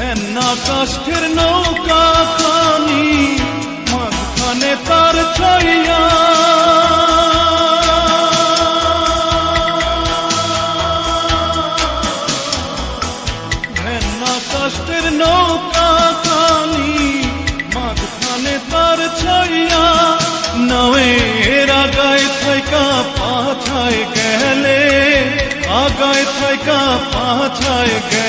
ভেন্না কাষ্ঠের নৌকা খানি, মাঝখানে তার ছইয়া। ভেন্না কাষ্ঠের নৌকা খানি, মাঝখানে তার ছইয়া। নয়ের আগায় থাইকা পাছায় গেলে, আগায় থাইকা পাছায় গেলে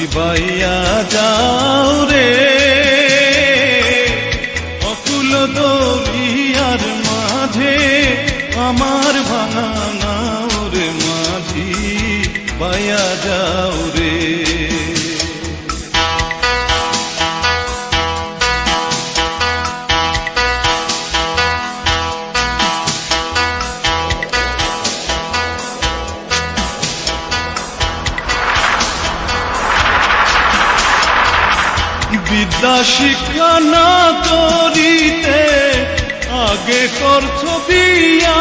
মাঝি বাইয়া যাও রে। অকুল দরিয়ার মাঝে আমার ভাঙা নাও রে মাঝি। বাইয়া বিদ্যা শিক্ষা না করিতে আগে করছ বিয়া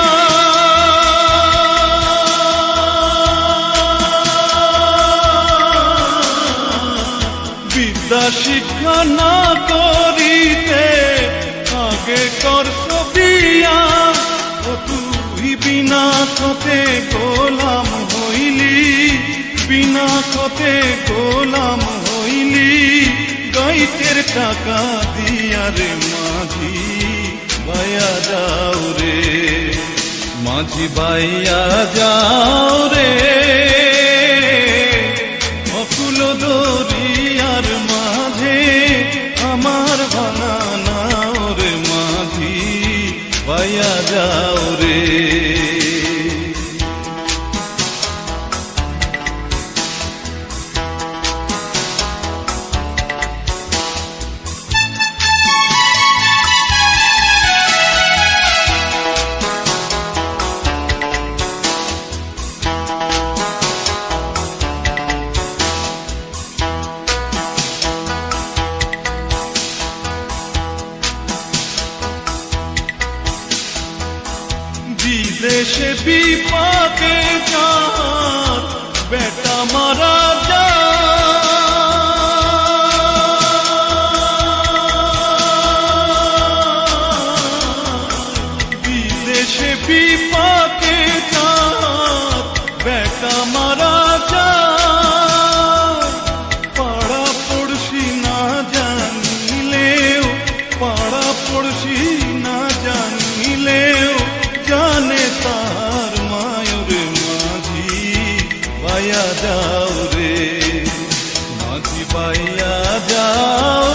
বিদ্যা শিক্ষা না টাকা দিয়া রে মাঝি বাইয়া যাও রে। মাঝি বাইয়া যাও রে। অকুল দরিয়ার মাঝে আমার ভাঙা নাও রে মাঝি বাইয়া যাও রে। সে বিপাকে যার বেটা মারা যা বিদেশে বিপ পাইয়া যাও রে মাঝি পাইয়া যাও।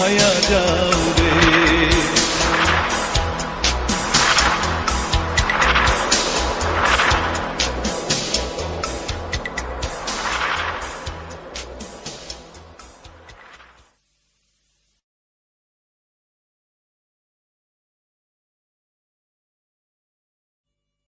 olmayacak.